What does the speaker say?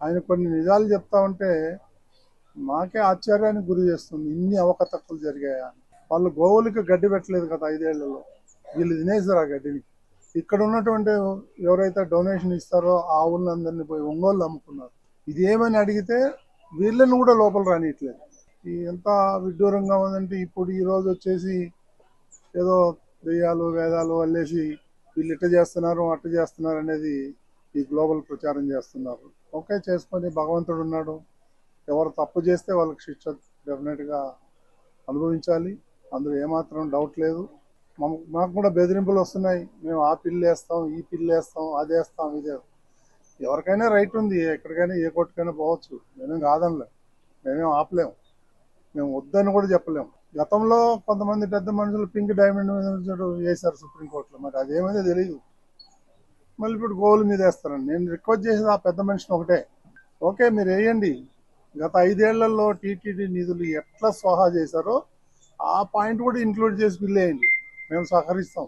ఆయన కొన్ని నిజాలు చెప్తా ఉంటే మాకే ఆశ్చర్యానికి గురి చేస్తుంది. ఇన్ని అవకతవకలు జరిగాయా? వాళ్ళు గోవులకి గడ్డి పెట్టలేదు కదా ఐదేళ్ళలో. వీళ్ళు తినేసారు ఆ గడ్డిని. ఇక్కడ ఉన్నటువంటి ఎవరైతే డొనేషన్ ఇస్తారో ఆవులందరినీ పోయి ఒంగోలు అమ్ముకున్నారు. ఇది ఏమని అడిగితే వీళ్ళని కూడా లోపల రానియట్లేదు. ఎంత విడ్డూరంగా ఉందంటే ఇప్పుడు ఈ రోజు వచ్చేసి ఏదో దెయ్యాలు వేదాలు వల్లేసి వీళ్ళు ఇట్ట చేస్తున్నారు అట్ట చేస్తున్నారు అనేది ఈ గ్లోబల్ ప్రచారం చేస్తున్నారు. ఓకే చేసుకొని భగవంతుడు ఉన్నాడు. ఎవరు తప్పు చేస్తే వాళ్ళకి శిక్ష డెఫినెట్గా అనుభవించాలి. అందులో ఏమాత్రం డౌట్ లేదు. మాకు కూడా బెదిరింపులు వస్తున్నాయి. మేము ఆ పిల్లు వేస్తాం ఈ పిల్లు వేస్తాం అది వేస్తాం ఇదే ఎవరికైనా రైట్ ఉంది ఎక్కడికైనా ఏ కోర్టుకైనా పోవచ్చు. మేమేం కాదనిలే. మేమేం ఆపలేము మేము వద్దని కూడా చెప్పలేము గతంలో కొంతమంది పెద్ద మనుషులు పింక్ డైమండ్ మీద వేశారు సుప్రీంకోర్టులో. మరి అదేమైతే తెలియదు మళ్ళీ ఇప్పుడు గోల్ మీద వేస్తారండి నేను రిక్వెస్ట్ చేసేది ఆ పెద్ద మనిషిని ఒకటే. ఓకే మీరు వేయండి. గత ఐదేళ్ళలో టీటీడీ నిధులు ఎట్లా స్వాహా చేశారో ఆ పాయింట్ కూడా ఇంక్లూడ్ చేసి బిల్ వేయండి. మేము సహకరిస్తాం